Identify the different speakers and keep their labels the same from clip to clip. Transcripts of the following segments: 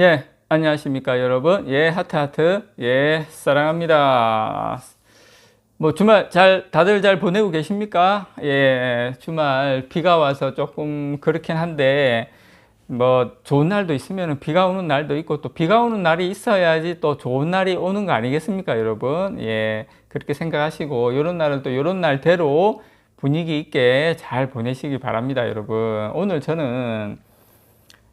Speaker 1: 예, 안녕하십니까, 여러분. 예, 하트 하트. 예, 사랑합니다. 뭐, 주말 잘, 다들 잘 보내고 계십니까? 예, 주말 비가 와서 조금 그렇긴 한데, 뭐, 좋은 날도 있으면 비가 오는 날도 있고, 또 비가 오는 날이 있어야지 또 좋은 날이 오는 거 아니겠습니까, 여러분? 예, 그렇게 생각하시고, 요런 날은 또 요런 날대로 분위기 있게 잘 보내시기 바랍니다, 여러분. 오늘 저는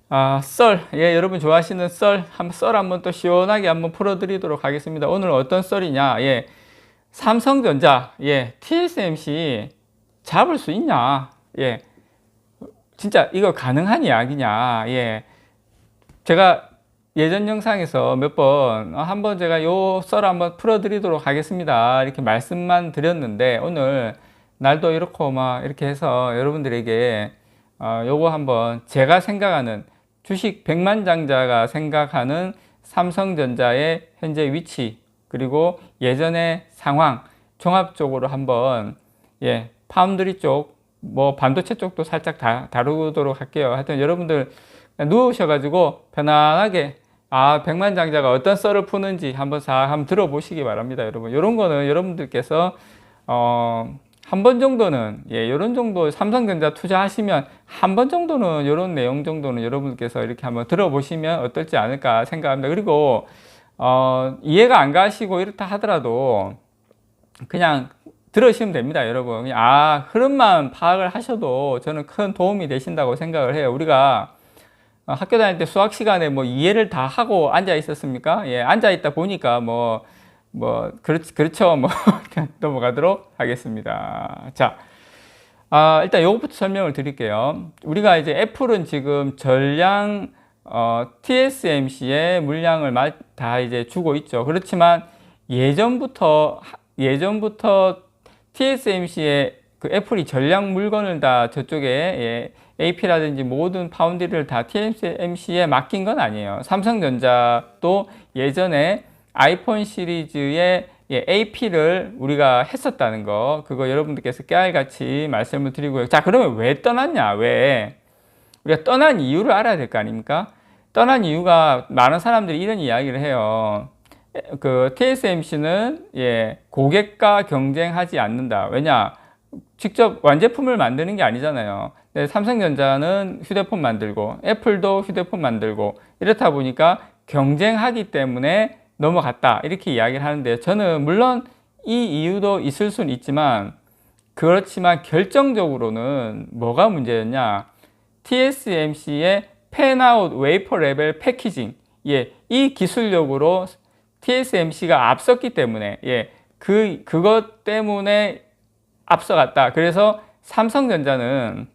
Speaker 1: 아, 썰. 예, 여러분 좋아하시는 썰. 한번 썰 한번 또 시원하게 한번 풀어 드리도록 하겠습니다. 오늘 어떤 썰이냐. 예. 삼성전자. 예. TSMC 잡을 수 있냐. 예. 진짜 이거 가능한 이야기냐. 예. 제가 예전 영상에서 몇 번, 어, 한번 제가 요 썰 한번 풀어 드리도록 하겠습니다. 이렇게 말씀만 드렸는데, 오늘 날도 이렇고 막 이렇게 해서 여러분들에게 어, 요거 한번 제가 생각하는 주식 백만 장자가 생각하는 삼성전자의 현재 위치 그리고 예전의 상황 종합적으로 한번 예 파운드리 쪽 뭐 반도체 쪽도 살짝 다, 다루도록 할게요. 하여튼 여러분들 누우셔 가지고 편안하게 아 백만 장자가 어떤 썰을 푸는지 한번 싹 한번 들어보시기 바랍니다, 여러분. 이런 거는 여러분들께서 어, 한 번 정도는 예, 이런 정도 삼성전자 투자하시면 한 번 정도는 이런 내용 정도는 여러분께서 이렇게 한번 들어보시면 어떨지 않을까 생각합니다. 그리고 어, 이해가 안 가시고 이렇다 하더라도 그냥 들으시면 됩니다, 여러분. 아 흐름만 파악을 하셔도 저는 큰 도움이 되신다고 생각을 해요. 우리가 어, 학교 다닐 때 수학 시간에 뭐 이해를 다 하고 앉아 있었습니까? 예, 앉아 있다 보니까 뭐, 뭐, 그렇, 그렇죠. 뭐, 넘어가도록 하겠습니다. 자, 아, 일단 요것부터 설명을 드릴게요. 우리가 이제 애플은 지금 전량, 어, TSMC의 물량을 다 이제 주고 있죠. 그렇지만 예전부터, 예전부터 TSMC의 그 애플이 전량 물건을 다 저쪽에 예, AP라든지 모든 파운드리를 다 TSMC에 맡긴 건 아니에요. 삼성전자도 예전에 아이폰 시리즈의 예, AP를 우리가 했었다는 거, 그거 여러분들께서 깨알같이 말씀을 드리고요. 자, 그러면 왜 떠났냐? 왜? 우리가 떠난 이유를 알아야 될 거 아닙니까? 떠난 이유가 많은 사람들이 이런 이야기를 해요. 그 TSMC는 예, 고객과 경쟁하지 않는다. 왜냐? 직접 완제품을 만드는 게 아니잖아요. 네, 삼성전자는 휴대폰 만들고 애플도 휴대폰 만들고 이렇다 보니까 경쟁하기 때문에 넘어갔다. 이렇게 이야기를 하는데 저는 물론 이 이유도 있을 수는 있지만 그렇지만 결정적으로는 뭐가 문제였냐? TSMC의 펜아웃 웨이퍼 레벨 패키징. 예, 이 기술력으로 TSMC가 앞섰기 때문에 예, 그 그것 때문에 앞서갔다. 그래서 삼성전자는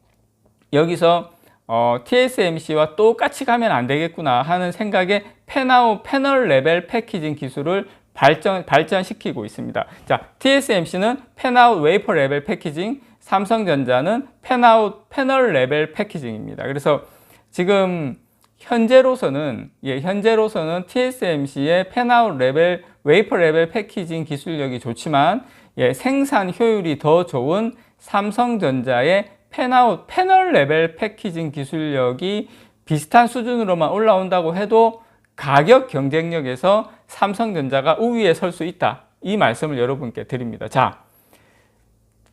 Speaker 1: 여기서 어, TSMC와 똑같이 가면 안 되겠구나 하는 생각에 펜아웃 패널 레벨 패키징 기술을 발전, 발전시키고 있습니다. 자, TSMC는 펜아웃 웨이퍼 레벨 패키징, 삼성전자는 펜아웃 패널 레벨 패키징입니다. 그래서 지금 현재로서는 예, 현재로서는 TSMC의 펜아웃 레벨 웨이퍼 레벨 패키징 기술력이 좋지만 예, 생산 효율이 더 좋은 삼성전자의 펜아웃 패널 레벨 패키징 기술력이 비슷한 수준으로만 올라온다고 해도 가격 경쟁력에서 삼성전자가 우위에 설 수 있다. 이 말씀을 여러분께 드립니다. 자,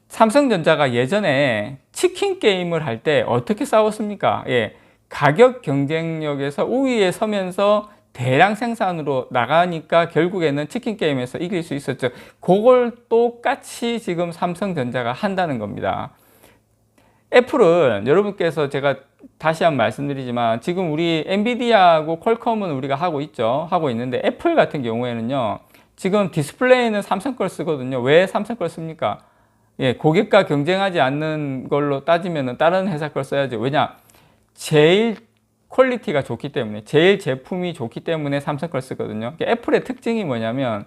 Speaker 1: 삼성전자가 예전에 치킨 게임을 할 때 어떻게 싸웠습니까? 예, 가격 경쟁력에서 우위에 서면서 대량 생산으로 나가니까 결국에는 치킨 게임에서 이길 수 있었죠. 그걸 똑같이 지금 삼성전자가 한다는 겁니다. 애플은 여러분께서 제가 다시 한번 말씀드리지만 지금 우리 엔비디아하고 퀄컴은 우리가 하고 있죠. 하고 있는데 애플 같은 경우에는요. 지금 디스플레이는 삼성 걸 쓰거든요. 왜 삼성 걸 씁니까? 예, 고객과 경쟁하지 않는 걸로 따지면 다른 회사 걸 써야죠. 왜냐? 제일 퀄리티가 좋기 때문에 제일 제품이 좋기 때문에 삼성 걸 쓰거든요. 애플의 특징이 뭐냐면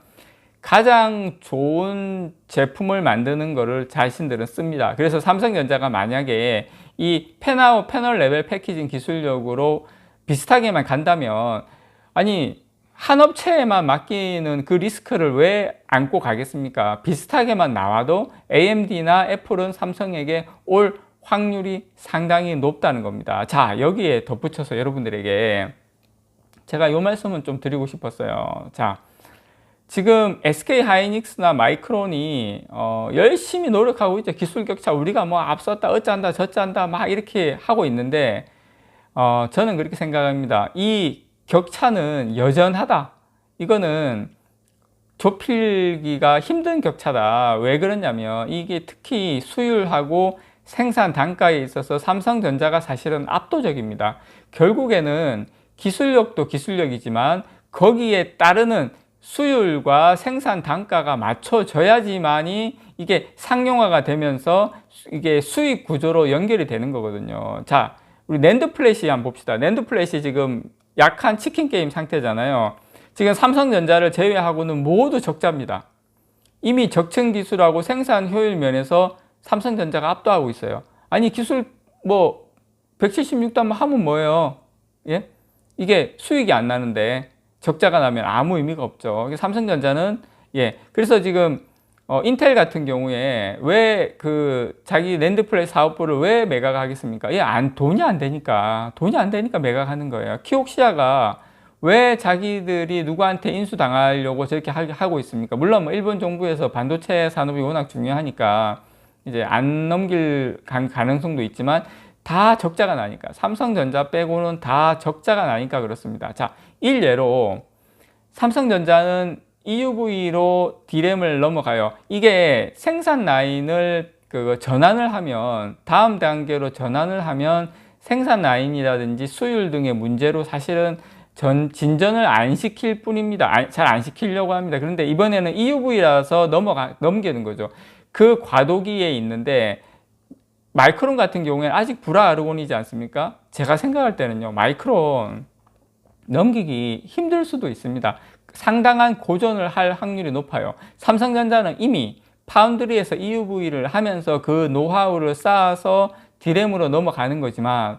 Speaker 1: 가장 좋은 제품을 만드는 것을 자신들은 씁니다. 그래서 삼성전자가 만약에 이 펜아웃 패널 레벨 패키징 기술력으로 비슷하게만 간다면 아니 한 업체에만 맡기는 그 리스크를 왜 안고 가겠습니까? 비슷하게만 나와도 AMD나 애플은 삼성에게 올 확률이 상당히 높다는 겁니다. 자, 여기에 덧붙여서 여러분들에게 제가 이 말씀은 좀 드리고 싶었어요. 자, 지금 SK 하이닉스나 마이크론이 어, 열심히 노력하고 있죠. 기술 격차 우리가 뭐 앞섰다, 어쩐다, 저쩐다 막 이렇게 하고 있는데 어, 저는 그렇게 생각합니다. 이 격차는 여전하다. 이거는 좁히기가 힘든 격차다. 왜 그러냐면 이게 특히 수율하고 생산 단가에 있어서 삼성전자가 사실은 압도적입니다. 결국에는 기술력도 기술력이지만 거기에 따르는 수율과 생산 단가가 맞춰져야지만이 이게 상용화가 되면서 이게 수익 구조로 연결이 되는 거거든요. 자, 우리 낸드 플래시 한번 봅시다. 낸드 플래시 지금 약한 치킨 게임 상태잖아요. 지금 삼성전자를 제외하고는 모두 적자입니다. 이미 적층 기술하고 생산 효율 면에서 삼성전자가 압도하고 있어요. 아니 기술 뭐 176단 하면 뭐예요? 예? 이게 수익이 안 나는데 적자가 나면 아무 의미가 없죠. 삼성전자는 예. 그래서 지금 어, 인텔 같은 경우에 왜 그 자기 랜드 플레이 사업부를 왜 매각 하겠습니까? 예, 안 돈이 안 되니까 돈이 안 되니까 매각하는 거예요. 키옥시아가 왜 자기들이 누구한테 인수당하려고 저렇게 하고 있습니까? 물론 뭐 일본 정부에서 반도체 산업이 워낙 중요하니까 이제 안 넘길 가능성도 있지만 다 적자가 나니까 삼성전자 빼고는 다 적자가 나니까 그렇습니다. 자, 일례로 삼성전자는 EUV로 D램을 넘어가요. 이게 생산 라인을 그 전환을 하면 다음 단계로 전환을 하면 생산 라인이라든지 수율 등의 문제로 사실은 전 진전을 안 시킬 뿐입니다. 잘 안 시키려고 합니다. 그런데 이번에는 EUV라서 넘어가 넘기는 거죠. 그 과도기에 있는데 마이크론 같은 경우에는 아직 불아르곤이지 않습니까? 제가 생각할 때는요, 마이크론 넘기기 힘들 수도 있습니다. 상당한 고전을 할 확률이 높아요. 삼성전자는 이미 파운드리에서 EUV를 하면서 그 노하우를 쌓아서 디램으로 넘어가는 거지만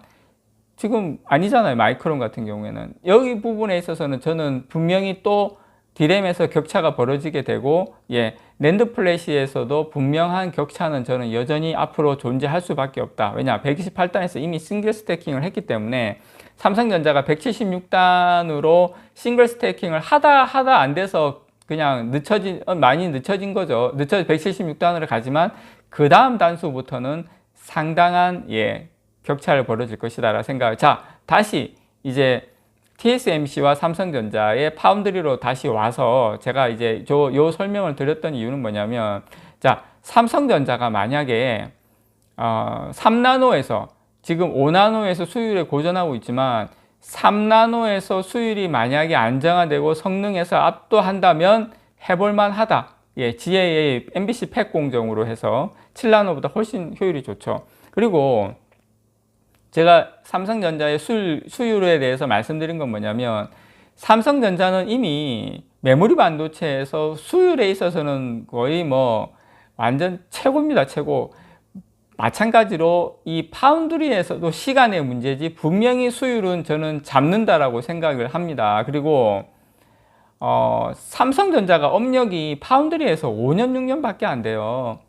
Speaker 1: 지금 아니잖아요. 마이크론 같은 경우에는. 여기 부분에 있어서는 저는 분명히 또 디램에서 격차가 벌어지게 되고 예, 랜드 플래시에서도 분명한 격차는 저는 여전히 앞으로 존재할 수밖에 없다. 왜냐? 128단에서 이미 싱글 스태킹을 했기 때문에 삼성전자가 176단으로 싱글 스태킹을 하다 하다 안 돼서 그냥 늦춰진 어, 많이 늦춰진 거죠. 늦춰 176단으로 가지만 그 다음 단수부터는 상당한 예 격차를 벌어질 것이다라 생각. 자 다시 이제 TSMC와 삼성전자의 파운드리로 다시 와서 제가 이제 저 요 설명을 드렸던 이유는 뭐냐면 자 삼성전자가 만약에 어, 3나노에서 지금 5나노에서 수율에 고전하고 있지만 3나노에서 수율이 만약에 안정화되고 성능에서 압도한다면 해볼만 하다. 예, GAA MBC 팩 공정으로 해서 7나노보다 훨씬 효율이 좋죠. 그리고 제가 삼성전자의 수율, 수율에 대해서 말씀드린 건 뭐냐면 삼성전자는 이미 메모리 반도체에서 수율에 있어서는 거의 뭐 완전 최고입니다. 최고. 마찬가지로 이 파운드리에서도 시간의 문제지 분명히 수율은 저는 잡는다라고 생각을 합니다. 그리고 어, 삼성전자가 업력이 파운드리에서 5년, 6년밖에 안 돼요.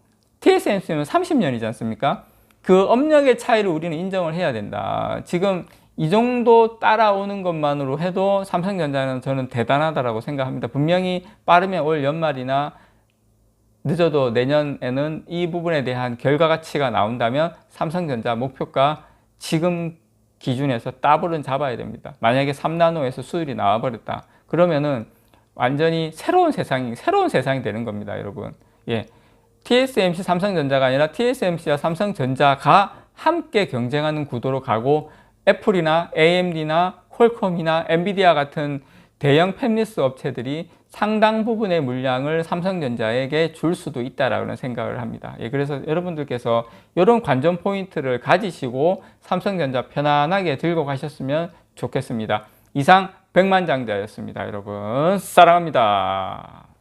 Speaker 1: TSMC는 30년이지 않습니까? 그 업력의 차이를 우리는 인정을 해야 된다. 지금 이 정도 따라오는 것만으로 해도 삼성전자는 저는 대단하다라고 생각합니다. 분명히 빠르면 올 연말이나 늦어도 내년에는 이 부분에 대한 결과 가치가 나온다면 삼성전자 목표가 지금 기준에서 더블은 잡아야 됩니다. 만약에 3나노에서 수율이 나와버렸다. 그러면은 완전히 새로운 세상이, 새로운 세상이 되는 겁니다, 여러분. 예. TSMC 삼성전자가 아니라 TSMC와 삼성전자가 함께 경쟁하는 구도로 가고 애플이나 AMD나 퀄컴이나 엔비디아 같은 대형 팹리스 업체들이 상당 부분의 물량을 삼성전자에게 줄 수도 있다라는 생각을 합니다. 예, 그래서 여러분들께서 이런 관전 포인트를 가지시고 삼성전자 편안하게 들고 가셨으면 좋겠습니다. 이상 백만장자였습니다. 여러분 사랑합니다.